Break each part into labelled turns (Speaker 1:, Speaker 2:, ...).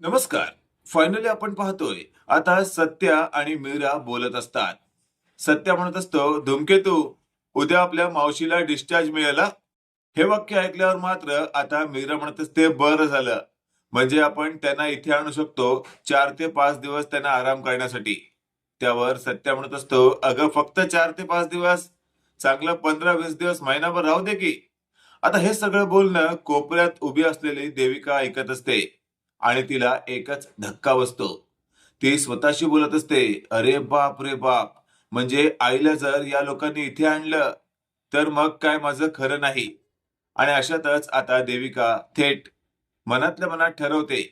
Speaker 1: नमस्कार. फायनली आपण पाहतोय. आता सत्या आणि मीरा बोलत असतात. सत्या म्हणत असतो धूमकेतू उद्या आपल्या मावशीला डिस्चार्ज मिळाला. हे वाक्य ऐकल्यावर मात्र आता मीरा म्हणत असते बरं झालं. म्हणजे आपण त्यांना इथे आणू शकतो चार ते पाच दिवस त्यांना आराम करण्यासाठी. त्यावर सत्या म्हणत असतो अगं फक्त चार ते पाच दिवस? चांगलं पंधरा वीस दिवस महिनाभर राहू दे की. आता हे सगळं बोलणं कोपऱ्यात उभी असलेली देविका ऐकत असते. आणि तिला एकच धक्का बसतो. ती स्वतःशी बोलत असते अरे बाप रे बाप म्हणजे आईला जर या लोकांनी इथे आणलं तर मग काय माझं खरं नाही. आणि अशातच आता देविका थेट मनातल्या मनात ठरवते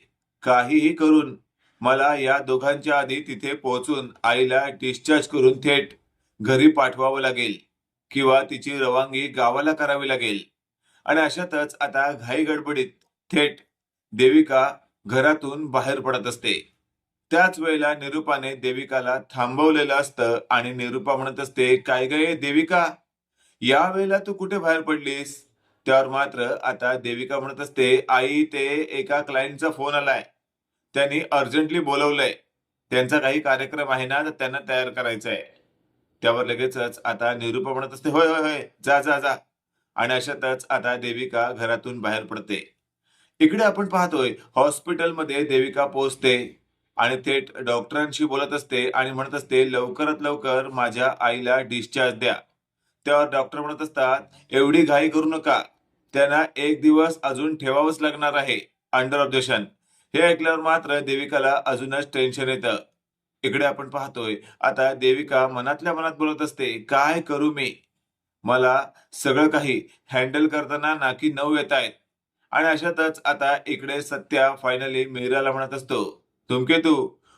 Speaker 1: काहीही करून मला या दोघांच्या आधी तिथे पोहोचून आईला डिस्चार्ज करून थेट घरी पाठवावं लागेल किंवा तिची रवानगी गावाला करावी लागेल. आणि अशातच आता घाई गडबडीत थेट देविका घरातून बाहेर पडत असते. त्याच वेळेला निरूपाने देविकाला थांबवलेलं असतं आणि निरूपा म्हणत असते काय गे देविका? या वेळेला तू कुठे बाहेर पडलीस? त्यावर मात्र आता देविका म्हणत असते आई ते एका क्लायंटचा फोन आलाय. त्यांनी अर्जंटली बोलवलंय. त्यांचा काही कार्यक्रम आहे ना तर त्यांना तयार करायचा आहे त्यावर लगेचच आता निरूपा म्हणत असते होय होय होय जा जा जा. आणि अशातच आता देविका घरातून बाहेर पडते. इकडे आपण पाहतोय हॉस्पिटलमध्ये देविका पोचते आणि थेट डॉक्टरांशी बोलत असते आणि म्हणत असते लवकरात लवकर माझ्या आईला डिस्चार्ज द्या. त्यावर डॉक्टर म्हणत असतात एवढी घाई करू नका. त्यांना एक दिवस अजून ठेवावंच लागणार आहे. अंडर ऑब्जेक्शन हे ऐकल्यावर मात्र देविकाला अजूनच टेन्शन येतं. इकडे आपण पाहतोय आता देविका मनातल्या मनात बोलत असते काय करू मी? मला सगळं काही हँडल करताना नाकी नऊ येत आहेत. आणि अशातच आता इकडे सत्या फायनली मीराला म्हणत असतो धूमकेतू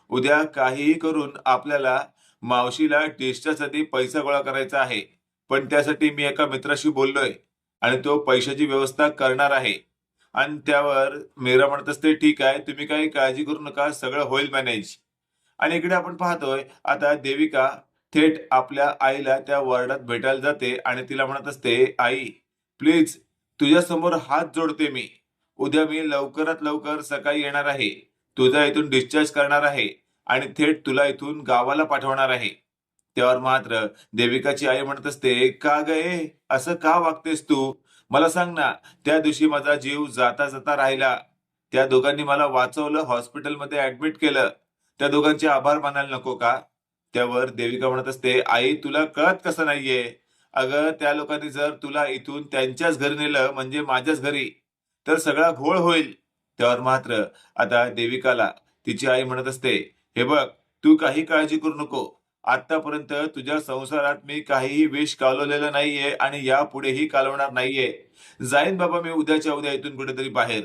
Speaker 1: उद्या काहीही करून आपल्याला मावशीला टेस्टसाठी पैसा गोळा करायचा आहे पण त्यासाठी मी एका मित्राशी बोललोय आणि तो पैशाची व्यवस्था करणार आहे. आणि त्यावर मीरा म्हणत असते ठीक आहे तुम्ही काही काळजी करू नका सगळं होईल मॅनेज आणि इकडे आपण पाहतोय आता देविका थेट आपल्या आईला त्या वॉर्डात भेटायला जाते आणि तिला म्हणत असते आई प्लीज तुझ्या समोर हात जोडते मी. उद्या मी लवकरात लवकर सकाळी येणार आहे. तुझा इथून डिस्चार्ज करणार आहे आणि थेट तुला इथून गावाला पाठवणार आहे. त्यावर मात्र देविकाची आई म्हणत असते का गे असं का वागतेस तू? मला सांग ना त्या दिवशी माझा जीव जाता जाता राहिला. त्या दोघांनी मला वाचवलं हॉस्पिटलमध्ये ऍडमिट केलं. त्या दोघांचे आभार मानायला नको का? त्यावर देविका म्हणत असते आई तुला कळत कसं नाहीये? अगं त्या लोकांनी जर तुला इथून त्यांच्याच घरी नेलं म्हणजे माझ्याच घरी तर सगळा घोळ होईल. त्यावर मात्र आता देविकाला तिची आई म्हणत असते हे बघ तू काही काळजी करू नको. आतापर्यंत तुझ्या संसारात मी काहीही विष कालवलेलं नाहीये आणि यापुढेही कालवणार नाहीये. जाईन बाबा मी उद्याच्या उद्या इथून कुठेतरी बाहेर.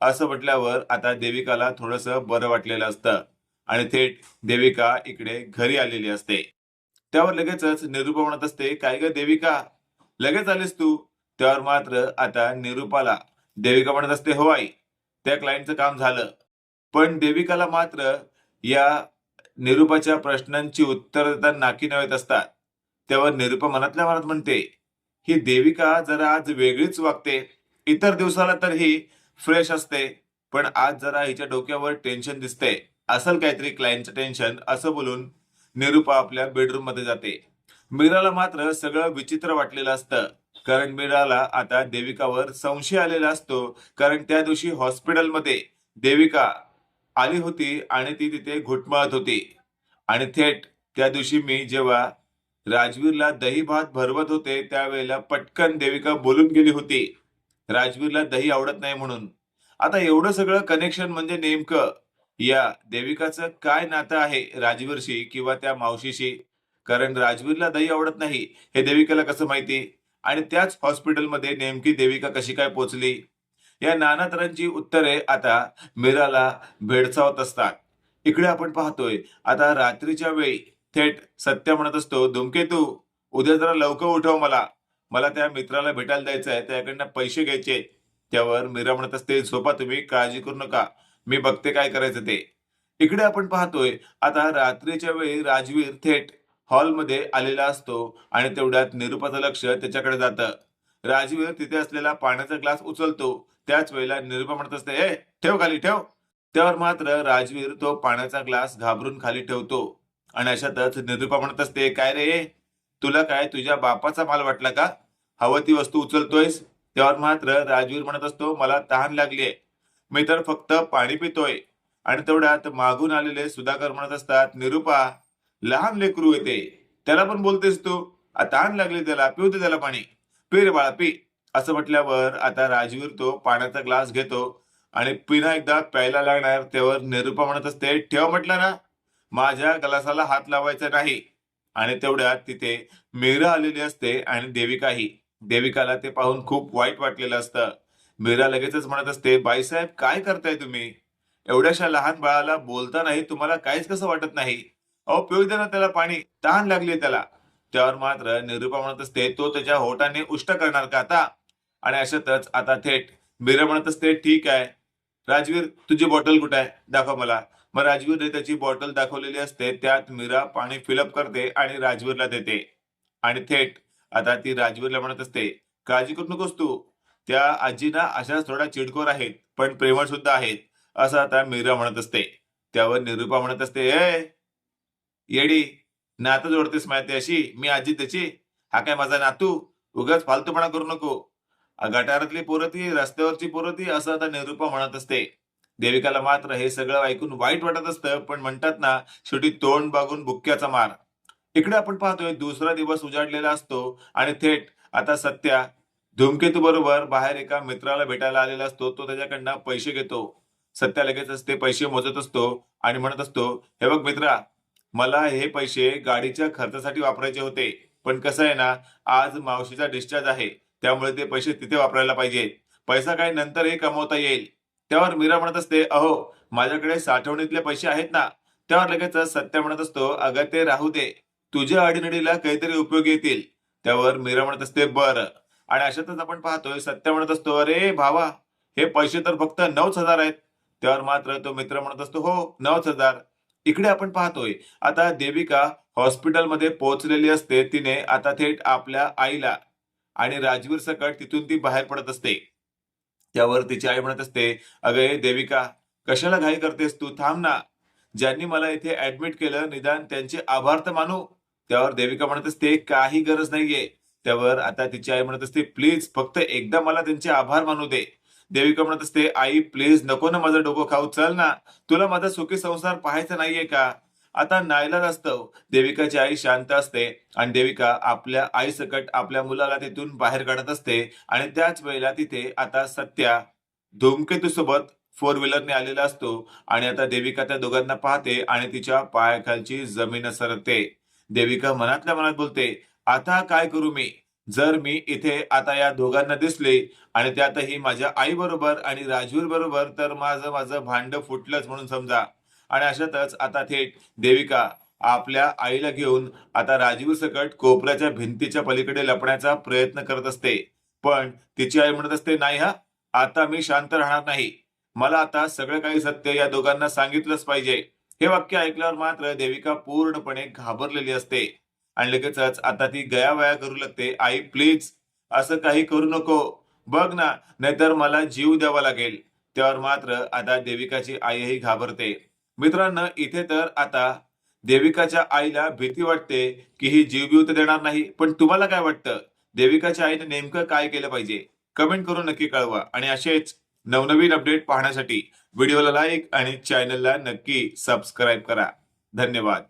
Speaker 1: असं म्हटल्यावर आता देविकाला थोडस बरं वाटलेलं असतं. आणि थेट देविका इकडे घरी आलेली असते. त्यावर लगेचच निरूपा म्हणत असते काय ग देविका? लगेच आलीस तू? त्यावर मात्र आता निरूपाला देविका म्हणत असते हो आई त्या क्लायंटचं काम झालं. पण देविकाला मात्र या निरूपाच्या प्रश्नांची उत्तर देताना नाकी नव्हेत असतात. त्यावर निरूपा मनातल्या मनात म्हणते ही देविका जरा आज वेगळीच वागते. इतर दिवसाला तर ही फ्रेश असते पण आज जरा हिच्या डोक्यावर टेन्शन दिसते असल काहीतरी क्लायंटचं टेन्शन असं बोलून निरूपा आपल्या बेडरूममध्ये जाते. मीराला मात्र सगळं विचित्र वाटलेलं असतं. कारण मीराला आता देविकावर संशय आलेला असतो. कारण त्या दिवशी हॉस्पिटलमध्ये देविका आली होती आणि ती तिथे घुटमळत होती. आणि थेट त्या दिवशी मी जेव्हा राजवीरला दही भात भरवत होते त्यावेळेला पटकन देविका बोलून गेली होती. राजवीरला दही आवडत नाही म्हणून. आता एवढं सगळं कनेक्शन म्हणजे नेमकं या देविकाचं काय नातं आहे राजवीरशी किंवा त्या मावशीशी? कारण राजवीरला दही आवडत नाही हे देविकाला कसं माहिती? आणि त्याच हॉस्पिटलमध्ये नेमकी देविका कशी काय पोचली? या नाना तऱ्हांची उत्तरे आता मीराला भेडसावत असतात. इकडे आपण पाहतोय आता रात्रीच्या वेळी थेट सत्य म्हणत असतो धुमकेतू उद्या जरा लवकर उठव मला. मला त्या मित्राला भेटायला जायचं आहे त्याकडनं पैसे घ्यायचे. त्यावर मीरा म्हणत असते झोपा तुम्ही काळजी करू नका. मी बघते काय करायचं ते. इकडे आपण पाहतोय आता रात्रीच्या वेळी राजवीर थेट हॉलमध्ये आलेला असतो आणि तेवढ्यात निरुपाचं लक्ष त्याच्याकडे जातं. राजवीर तिथे असलेला पाण्याचा ग्लास उचलतो. त्याच वेळेला निरुपा म्हणत असते ठेव खाली ठेव. त्यावर मात्र राजवीर तो पाण्याचा ग्लास घाबरून खाली ठेवतो. आणि अशातच निरुपा म्हणत असते काय रे तुला काय तुझ्या बापाचा माल वाटला का? हवं ती वस्तू उचलतोयस? त्यावर मात्र राजवीर म्हणत असतो मला तहान लागलीये. मी तर फक्त पाणी पितोय. आणि तेवढ्यात मागून आलेले सुधाकर म्हणत असतात निरुपा लहान लेकरू येते त्याला पण बोलतेस तू. आ, तहान लागली त्याला पिऊ दे त्याला पाणी. पी रे बाळा पी. असं म्हटल्यावर आता राजवीर तो पाण्याचा ग्लास घेतो आणि पिना एकदा प्यायला लागणार त्यावर निरुपा म्हणत असते ठेव म्हटलं ना माझ्या ग्लासाला हात लावायचा नाही. आणि तेवढ्यात तिथे मीरा आलेली असते आणि देविकाही. देविकाला ते पाहून खूप वाईट वाटलेलं असतं. मीरा लगेचच म्हणत असते बाईसाहेब काय करताय तुम्ही? एवढ्याशा लहान बाळाला बोलता नाही तुम्हाला काहीच कसं वाटत नाही? अहो पिऊ दे ना त्याला पाणी तहान लागली त्याला. त्यावर मात्र निरुपा म्हणत असते तो त्याच्या होटाने उष्ट करणार का आता? आणि अशातच आता थेट मीरा म्हणत असते ठीक आहे. राजवीर तुझी बॉटल कुठे आहे? दाखव मला. मग राजवीरने त्याची बॉटल दाखवलेली असते त्यात मीरा पाणी फिलअप करते आणि राजवीरला देते. आणि थेट आता ती राजवीरला म्हणत असते काळजी करू नकोस तू. त्या आजीना अशाच थोडा चिडखोर आहेत पण प्रेमळ सुद्धा आहेत असं आता मीरा म्हणत असते. त्यावर निरुपा म्हणत असते ए येडी नातं जोडतेस माहिती अशी मी आजी त्याची हा काय माझा नातू उगाच फालतूपणा करू नको. गटारातली पोरं ती रस्त्यावरची पोरं ती असं आता निरुपा म्हणत असते. देविकाला मात्र हे सगळं ऐकून वाईट वाटत असतं पण म्हणतात ना शेवटी तोंड बागून बुक्क्याचा मार. इकडे आपण पाहतोय दुसरा दिवस उजाडलेला असतो आणि थेट आता सत्या धूमकेतू बरोबर बाहेर एका मित्राला भेटायला आलेला असतो तो त्याच्याकडनं पैसे घेतो. सत्या लगेच ते पैसे मोजत असतो आणि म्हणत असतो हे बघ मित्रा मला हे पैसे गाडीच्या खर्चासाठी वापरायचे होते पण कसं आहे ना आज मावशीचा डिस्चार्ज आहे त्यामुळे ते पैसे तिथे वापरायला पाहिजे. पैसा काय नंतरही कमवता येईल. त्यावर मीरा म्हणत असते अहो माझ्याकडे साठवणीतले पैसे आहेत ना. त्यावर लगेच सत्य म्हणत असतो अगं ते राहू दे. तुझ्या अडीनडीला काहीतरी उपयोग येतील. त्यावर मीरा म्हणत असते बर. आणि अशातच आपण पाहतोय सत्य म्हणत असतो अरे भावा हे पैसे तर फक्त नऊच हजार आहेत. त्यावर मात्र तो मित्र म्हणत असतो हो नऊच हजार. इकडे आपण पाहतोय आता देविका हॉस्पिटलमध्ये पोहोचलेली असते तिने आता थेट आपल्या आईला आणि राजवीर सकट तिथून ती बाहेर पडत असते. त्यावर तिची आई म्हणत असते अगे देविका कशाला घाई करतेस तू? थांब ना. ज्यांनी मला इथे ऍडमिट केलं निदान त्यांचे आभार तर मानू. त्यावर देविका म्हणत असते काही गरज नाहीये. त्यावर आता तिची आई म्हणत असते प्लीज फक्त एकदा मला त्यांचे आभार मानू दे. देविका म्हणत असते आई प्लीज नको ना माझं डोकं खाऊ चल ना. तुला माझा सुखी संसार पाहायचा नाहीये का? आता नायला असतं. देविकाची आई शांत असते आणि देविका आपल्या आई सकट आपल्या मुलाला तिथून बाहेर काढत असते आणि त्याच वेळेला तिथे आता सत्या धूमकेतूसोबत फोर व्हीलरने आलेला असतो आणि आता देविका त्या दोघांना पाहते आणि तिच्या पायाखालची जमीन सरकते. देविका मनातल्या मनात बोलते आता काय करू मी? जर मी इथे आता या दोघांना दिसले आणि त्यातही माझ्या आई बरोबर आणि राजवीर बरोबर तर माझं माझं भांड फुटलंच म्हणून समजा. आणि अशातच आता थेट देविका आपल्या आईला घेऊन आता राजवीर सकट कोपऱ्याच्या भिंतीच्या पलीकडे लपण्याचा प्रयत्न करत असते. पण तिची आई म्हणत असते नाही हा आता मी शांत राहणार नाही. मला आता सगळं काही सत्य या दोघांना सांगितलंच पाहिजे. हे वाक्य ऐकल्यावर मात्र देविका पूर्णपणे घाबरलेली असते. आणि लगेचच आता ती गयावया करू लागते. आई प्लीज असं काही करू नको. बघ ना नाहीतर मला जीव द्यावा लागेल. त्यावर मात्र आता देविकाची आईही घाबरते. मित्रांनो इथे तर आता देविकाच्या आईला भीती वाटते की ही जीव बीव तर देणार नाही. पण तुम्हाला काय वाटतं? देविकाच्या आईने नेमकं काय केलं पाहिजे? कमेंट करून नक्की कळवा. आणि असेच नवनवीन अपडेट पाहण्यासाठी व्हिडिओला लाईक आणि चॅनलला नक्की सबस्क्राईब करा. धन्यवाद.